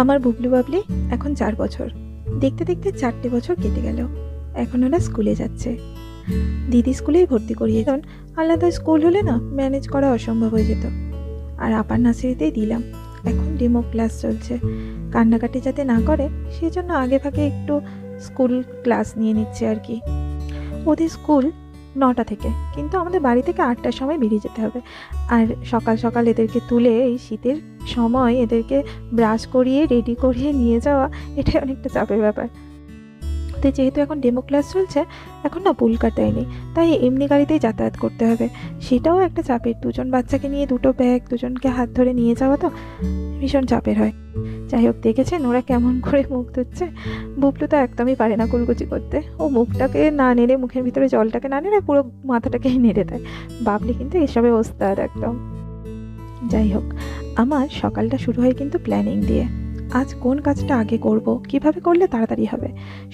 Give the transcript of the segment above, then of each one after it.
আমার বুবলু বাবলি এখন চার বছর। দেখতে দেখতে চারটে বছর কেটে গেল। এখন ওরা স্কুলে যাচ্ছে। দিদি স্কুলেই ভর্তি করিয়ে কারণ আলাদা স্কুল হলে না ম্যানেজ করা অসম্ভব হয়ে যেত। আর আপার নার্সারিতেই দিলাম। এখন ডেমো ক্লাস চলছে। কান্নাকাটি যাতে না করে সেই জন্য আগে ভাগে একটু স্কুল ক্লাস নিয়ে নিচ্ছে আর কি। ওদের স্কুল নটা থেকে, কিন্তু আমাদের বাড়ি থেকে আটটার সময় বেরিয়ে যেতে হবে। আর সকাল সকাল এদেরকে তুলে এই শীতের সময় এদেরকে ব্রাশ করিয়ে রেডি করিয়ে নিয়ে যাওয়া, এটাই অনেকটা চাপের ব্যাপার। তো যেহেতু এখন ডেমো ক্লাস চলছে, এখন না পুল কাটায়নি। তাই এমনি গাড়িতেই যাতায়াত করতে হবে। সেটাও একটা চাপের। দুজন বাচ্চাকে নিয়ে দুটো ব্যাগ দুজনকে হাত ধরে নিয়ে যাওয়া তো ভীষণ চাপের হয়। যাই হোক, দেখেছেন ওরা কেমন করে মুখ ধুচ্ছে? বুবলু তো একদমই পারে না কুলকুচি করতে। ও মুখটাকে না নেড়ে, মুখের ভিতরে জলটাকে না নেড়ে পুরো মাথাটাকেই নেড়ে দেয়। বাবলি কিন্তু এসবে ওস্তাদ একদম। যাই হোক আমার সকালটা শুরু হয় কিন্তু প্ল্যানিং দিয়ে। আজ কোন কাজটা আগে করব, কীভাবে করলে তাড়াতাড়ি হবে,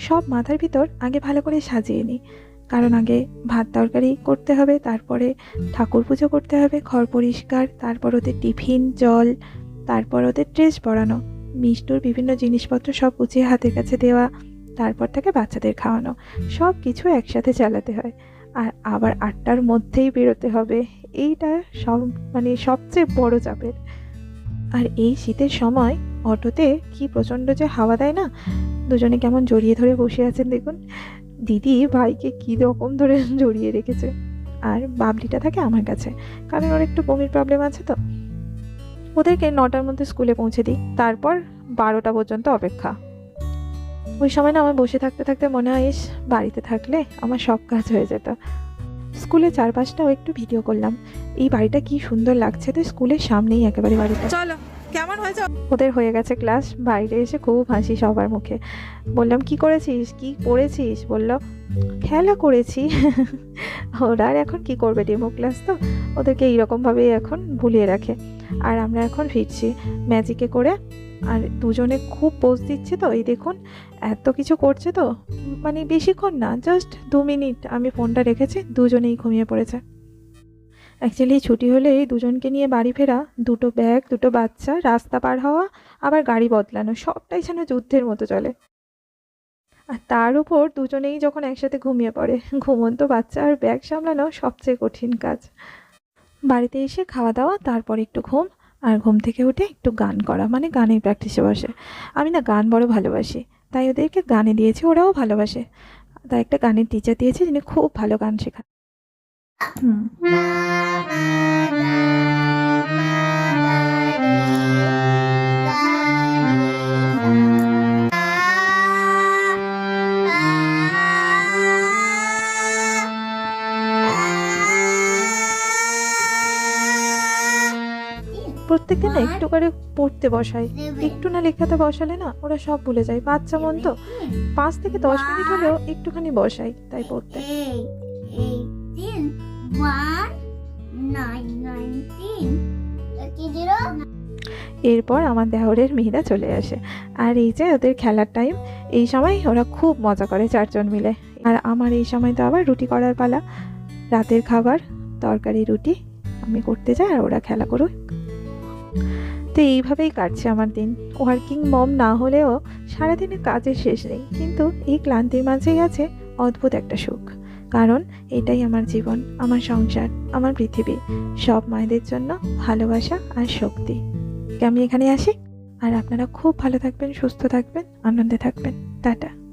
সব মাথার ভিতর আগে ভালো করে সাজিয়ে নিই। কারণ আগে ভাত তরকারি করতে হবে, তারপরে ঠাকুর পুজো করতে হবে, ঘর পরিষ্কার, তারপর ওদের টিফিন, জল, তারপর ওদের ড্রেস পরানো, মিষ্টুর বিভিন্ন জিনিসপত্র সব গুছিয়ে হাতের কাছে দেওয়া, তারপর থেকে বাচ্চাদের খাওয়ানো, সব কিছু একসাথে চালাতে হয়। আর আবার আটটার মধ্যেই বেরোতে হবে, এইটা সব মানে সবচেয়ে বড় চাপের। আর এই শীতের সময় অটোতে কি প্রচণ্ড যে হাওয়া দেয় না? দুজনে কেমন জড়িয়ে ধরে বসে আছেন দেখুন। দিদি ভাইকে কী রকম ধরে জড়িয়ে রেখেছে। আর বাবলিটা থাকে আমার কাছে। কারণ ওর একটু বমির প্রবলেম আছে তো। ওদেরকে নটার মধ্যে স্কুলে পৌঁছে দিই। তারপর বারোটা পর্যন্ত অপেক্ষা। ওই সময় না আমার বসে থাকতে থাকতে মনে হয় বাড়িতে থাকলে আমার সব কাজ হয়ে যেত। স্কুলের চারপাশটাও একটু ভিডিও করলাম। এই বাড়িটা কি সুন্দর লাগছে তো স্কুলের সামনেই একেবারে বাড়িটা। চলো। কেমন হয়েছে? ওদের হয়ে গেছে ক্লাস বাইরে এসে খুব হাসি সবার মুখে। বললাম, কি করেছিস? কি পড়েছিস বলল, খেলা করেছি। ওরা, আর এখন কি করবে ডেমো ক্লাস তো? ওদেরকে এইরকমভাবেই এখন ভুলিয়ে রাখে। আর আমরা এখন ফিরছি ম্যাজিকে করে। আর দুজনে খুব পোজ দিচ্ছে তো, এই দেখুন, এত কিছু করছে তো। মানে বেশিক্ষণ না জাস্ট দু মিনিট আমি ফোনটা রেখেছি, দুজনেই ঘুমিয়ে পড়েছে। অ্যাকচুয়ালি ছুটি হলে দুজনকে নিয়ে বাড়ি ফেরা, দুটো ব্যাগ দুটো বাচ্চা, রাস্তা পার হওয়া, আবার গাড়ি বদলানো, সবটাই যেন যুদ্ধের মতো চলে। আর তার উপর দুজনেই যখন একসাথে ঘুমিয়ে পড়ে, ঘুমন্ত বাচ্চা আর ব্যাগ সামলানো সবচেয়ে কঠিন কাজ। বাড়িতে এসে খাওয়া দাওয়া, তারপর একটু ঘুম, আর ঘুম থেকে উঠে একটু গান করা মানে গানের প্র্যাকটিসে বসে। আমি না গান বড় ভালোবাসি, তাই ওদেরকে গানে দিয়েছি, ওরাও ভালোবাসে। তাই একটা গানের টিচার দিয়েছে যিনি খুব ভালো গান শেখান। প্রত্যেকদিন না একটু করে পড়তে বসাই। একটু না লেখাতে বসালে না ওরা সব ভুলে যায়। বাচ্চা মন তো পাঁচ থেকে দশ মিনিট হলেও একটুখানি বসাই তাই পড়তে। এরপর আমার দেহরের মেয়েরা চলে আসে। আর এই যে ওদের খেলার টাইম এই সময় ওরা খুব মজা করে চারজন মিলে। আর আমার এই সময় তো আবার রুটি করার পালা। রাতের খাবার, তরকারি, রুটি আমি করতে যাই আর ওরা খেলা করুক। তো এইভাবেই কাটছে আমার দিন। ওয়ার্কিং মম না হলেও সারাদিনে কাজের শেষ নেই। কিন্তু এই ক্লান্তির মাঝেই আছে অদ্ভুত একটা সুখ। কারণ এটাই আমার জীবন, আমার সংসার, আমার পৃথিবী। সব মায়েদের জন্য ভালোবাসা আর শক্তি। আমি এখানে আসি? আর আপনারা খুব ভালো থাকবেন, সুস্থ থাকবেন, আনন্দে থাকবেন। টাটা।